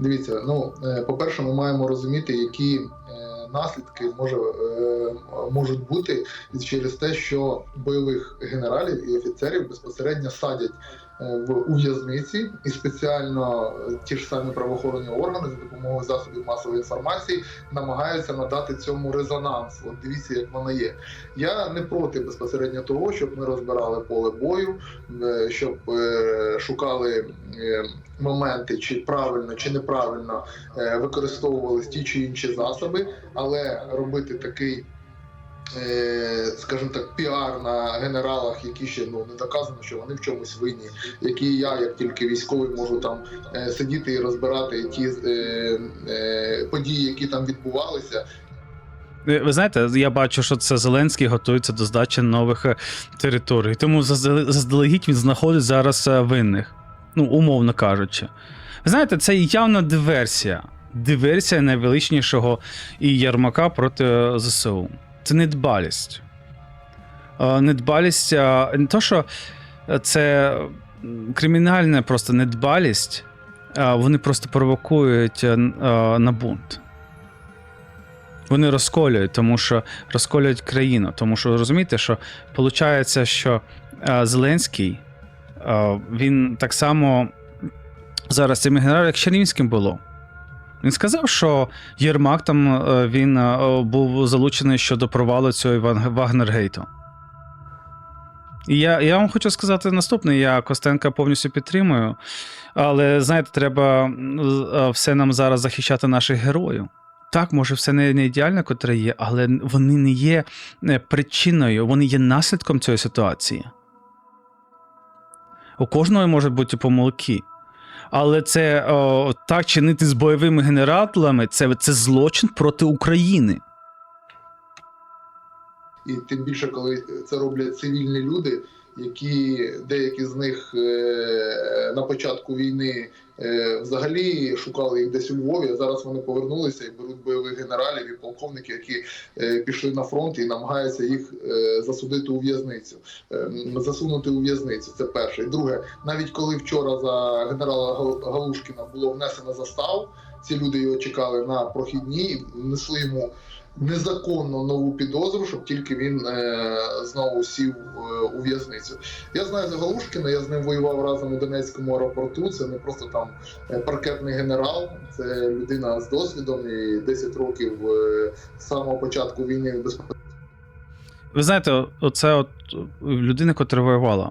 Дивіться, ну е, по-перше, ми маємо розуміти, які е, наслідки може, е, можуть бути через те, що бойових генералів і офіцерів безпосередньо садять в у в'язниці, і спеціально е, ті ж самі правоохоронні органи за допомогою засобів масової інформації намагаються надати цьому резонанс. От дивіться, як воно є. Я не проти безпосередньо того, щоб ми розбирали поле бою, е, щоб е, шукали е, моменти, чи правильно, чи неправильно е, використовувались ті чи інші засоби, але робити такий. Е, Скажімо так, піар на генералах, які ще ну не доказано, що вони в чомусь винні, які я, як тільки військовий, можу там е, сидіти і розбирати ті е, події, які там відбувалися, Ви знаєте, я бачу, що це Зеленський готується до здачі нових територій. Тому заздалегідь він знаходить зараз винних. Ну, умовно кажучи. Ви знаєте, це явна диверсія. Диверсія найвеличнішого і Ярмака проти ЗСУ. Це недбалість. Недбалість, не то, що це кримінальна просто недбалість, вони просто провокують на бунт. Вони розколюють, тому що розколюють країну. Тому що розумієте, що виходить, що Зеленський він так само зараз цим генералом, як Чернівським було. Він сказав, що Єрмак там е, він е, був залучений щодо провалу цього Вагнергейту. І я, я вам хочу сказати наступне: я Костенка повністю підтримую. Але знаєте, треба е, все нам зараз захищати наших героїв. Так, може, все не, не ідеально, котре є, але вони не є причиною, вони є наслідком цієї ситуації. У кожного можуть бути помилки. Але це о, так чинити з бойовими генераторами це, це злочин проти України. і тим більше, коли це роблять цивільні люди, які деякі з них е, на початку війни взагалі шукали їх десь у Львові. а Зараз вони повернулися і беруть бойових генералів і полковників, які е, пішли на фронт і намагаються їх е, засудити у в'язницю, е, засунути у в'язницю. Це перше. І друге, навіть коли вчора за генерала Галушкіна було внесено заставу, ці люди його чекали на прохідні і внесли йому незаконно нову підозру, щоб тільки він е, знову сів е, у в'язницю. Я знаю за Галушкіна, я з ним воював разом у Донецькому аеропорту. Це не просто там е, паркетний генерал, це людина з досвідом і 10 років е, з самого початку війни безпеки. Ви знаєте, оце от людина, котра воювала.